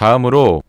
다음으로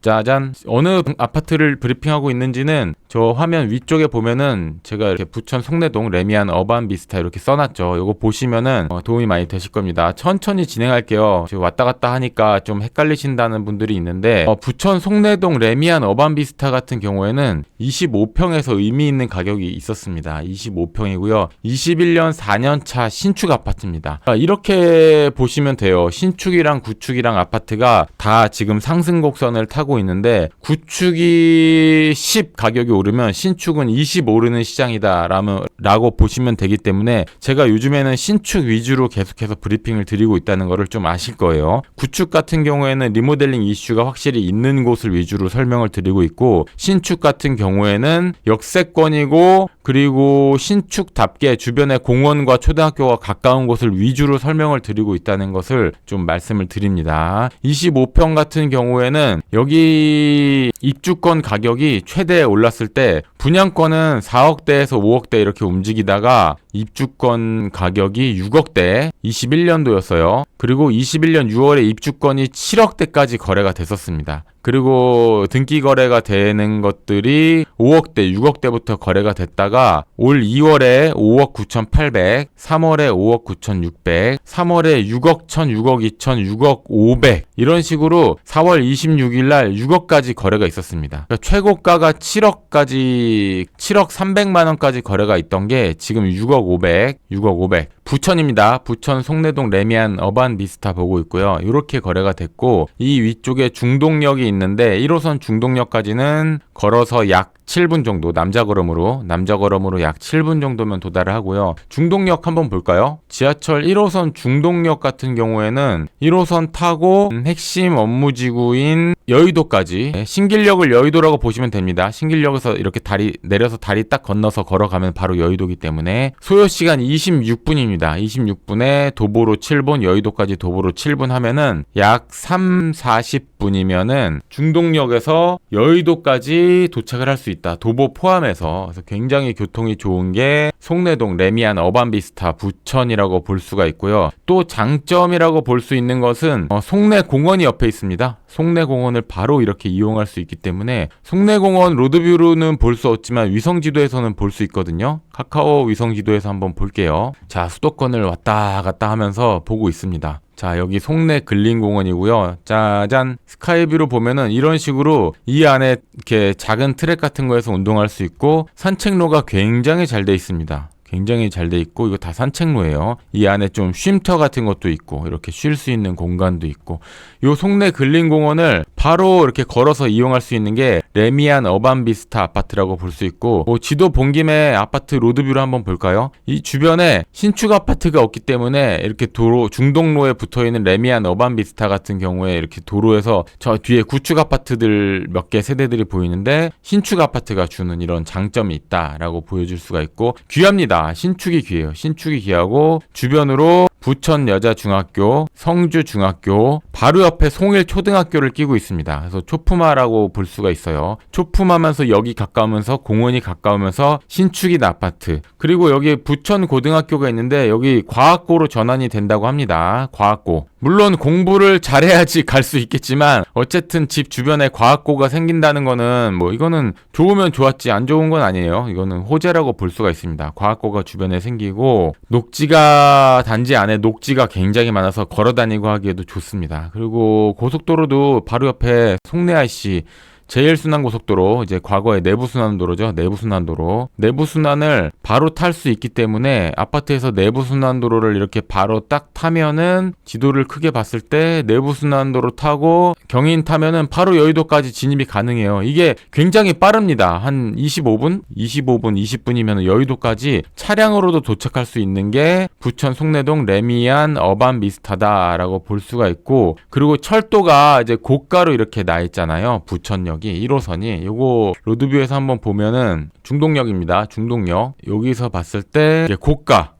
짜잔 어느 아파트를 브리핑하고 있는지는 저 화면 위쪽에 보면은 제가 이렇게 부천 송내동 레미안 어반 비스타 이렇게 써놨죠. 이거 보시면은 어, 도움이 많이 되실 겁니다. 천천히 진행할게요. 지금 왔다 갔다 하니까 좀 헷갈리신다는 분들이 있는데 어, 부천 송내동 레미안 어반 비스타 같은 경우에는 25평에서 의미 있는 가격이 있었습니다. 25평이고요. 21년 4년차 신축 아파트입니다. 아, 이렇게 보시면 돼요. 신축이랑 구축이랑 아파트가 다 지금 상승 곡선을 타고 있는데 구축이 10 가격이 오 르면 신축은 20 오르는 시장이다라고 보시면 되기 때문에 제가 요즘에는 신축 위주로 계속해서 브리핑을 드리고 있다는 것을 좀 아실 거예요. 구축 같은 경우에는 리모델링 이슈가 확실히 있는 곳을 위주로 설명을 드리고 있고 신축 같은 경우에는 역세권이고 그리고 신축답게 주변에 공원과 초등학교가 가까운 곳을 위주로 설명을 드리고 있다는 것을 좀 말씀을 드립니다. 25평 같은 경우에는 여기 입주권 가격이 최대 올랐을 때 분양권은 4억대에서 5억대 이렇게 움직이다가 입주권 가격이 6억대 21년도였어요. 그리고 21년 6월에 입주권이 7억대까지 거래가 됐었습니다. 그리고 등기 거래가 되는 것들이 5억대, 6억대부터 거래가 됐다가 올 2월에 5억 9,800, 3월에 5억 9,600, 3월에 6억 1,000, 6억 2,000, 6억 500 이런 식으로 4월 26일 날 6억까지 거래가 있었습니다. 그러니까 최고가가 7억까지 7억 300만 원까지 거래가 있던 게 지금 6억 500, 6억 500 부천입니다. 부천 송내동 레미안 어반 비스타 보고 있고요. 이렇게 거래가 됐고 이 위쪽에 중동역이 있는데 1호선 중동역까지는 걸어서 약 7분 정도 남자 걸음으로 남자 걸음으로 약 7분 정도면 도달을 하고요. 중동역 한번 볼까요? 지하철 1호선 중동역 같은 경우에는 1호선 타고 핵심 업무 지구인 여의도까지 네, 신길역을 여의도라고 보시면 됩니다. 신길역에서 이렇게 다리 내려서 다리 딱 건너서 걸어가면 바로 여의도기 때문에 소요 시간 26분입니다. 26분에 도보로 7분, 여의도까지 도보로 7분 하면은 약 3, 40 분이면은 중동역에서 여의도까지 도착을 할 수 있다. 도보 포함해서 그래서 굉장히 교통이 좋은 게 송내동 레미안 어반비스타 부천이라고 볼 수가 있고요. 또 장점이라고 볼 수 있는 것은 어, 송내 공원이 옆에 있습니다. 송내공원을 바로 이렇게 이용할 수 있기 때문에 송내공원 로드뷰로는 볼 수 없지만 위성지도에서는 볼 수 있거든요. 카카오 위성지도에서 한번 볼게요. 자, 수도권을 왔다 갔다 하면서 보고 있습니다. 자, 여기 송내 근린공원이고요. 짜잔. 스카이뷰로 보면은 이런 식으로 이 안에 이렇게 작은 트랙 같은 거에서 운동할 수 있고 산책로가 굉장히 잘 돼 있습니다. 굉장히 잘 돼 있고 이거 다 산책로예요. 이 안에 좀 쉼터 같은 것도 있고 이렇게 쉴 수 있는 공간도 있고 요 송내 근린공원을 바로 이렇게 걸어서 이용할 수 있는 게 레미안 어반 비스타 아파트라고 볼 수 있고 뭐 지도 본 김에 아파트 로드뷰를 한번 볼까요? 이 주변에 신축 아파트가 없기 때문에 이렇게 도로 중동로에 붙어 있는 레미안 어반 비스타 같은 경우에 이렇게 도로에서 저 뒤에 구축 아파트들 몇 개 세대들이 보이는데 신축 아파트가 주는 이런 장점이 있다라고 보여줄 수가 있고 귀합니다. 신축이 귀해요. 신축이 귀하고 주변으로 부천 여자중학교, 성주중학교, 바로 옆에 송일 초등학교를 끼고 있습니다. 그래서 초품화라고 볼 수가 있어요. 초품하면서 여기 가까우면서 공원이 가까우면서 신축인 아파트. 그리고 여기 부천 고등학교가 있는데 여기 과학고로 전환이 된다고 합니다. 과학고. 물론 공부를 잘해야지 갈 수 있겠지만 어쨌든 집 주변에 과학고가 생긴다는 거는 뭐 이거는 좋으면 좋았지 안 좋은 건 아니에요. 이거는 호재라고 볼 수가 있습니다. 과학고가 주변에 생기고 녹지가 단지 안에 녹지가 굉장히 많아서 걸어 다니고 하기에도 좋습니다. 그리고 고속도로도 바로 옆에 송내 IC 제일순환고속도로 이제 과거의 내부순환도로죠. 내부순환도로. 내부순환을 바로 탈 수 있기 때문에 아파트에서 내부순환도로를 이렇게 바로 딱 타면은 지도를 크게 봤을 때 내부순환도로 타고 경인 타면은 바로 여의도까지 진입이 가능해요. 이게 굉장히 빠릅니다. 한 25분? 25분, 20분이면 여의도까지 차량으로도 도착할 수 있는 게 부천 송내동 레미안 어반 미스타다라고 볼 수가 있고 그리고 철도가 이제 고가로 이렇게 나 있잖아요. 부천역 여기 1호선이 요거 로드뷰에서 한번 보면은 중동역입니다. 중동역. 여기서 봤을 때 고가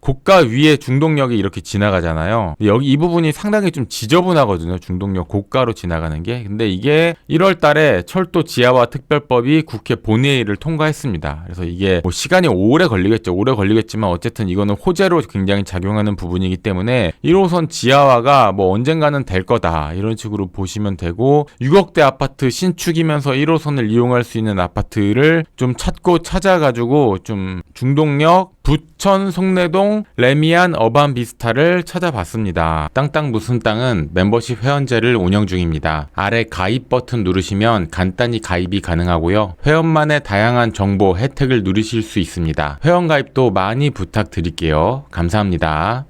고가 위에 중동역이 이렇게 지나가잖아요. 여기 이 부분이 상당히 좀 지저분하거든요. 중동역 고가로 지나가는 게. 근데 이게 1월 달에 철도 지하화 특별법이 국회 본회의를 통과했습니다. 그래서 이게 뭐 시간이 오래 걸리겠죠. 오래 걸리겠지만 어쨌든 이거는 호재로 굉장히 작용하는 부분이기 때문에 1호선 지하화가 뭐 언젠가는 될 거다. 이런 식으로 보시면 되고 6억대 아파트 신축이면서 1호선을 이용할 수 있는 아파트를 좀 찾고 찾아가지고 좀 중동역 부천 송내동 레미안 어반 비스타를 찾아봤습니다. 땅땅 무슨 땅은 멤버십 회원제를 운영 중입니다. 아래 가입 버튼 누르시면 간단히 가입이 가능하고요. 회원만의 다양한 정보 혜택을 누리실 수 있습니다. 회원 가입도 많이 부탁드릴게요. 감사합니다.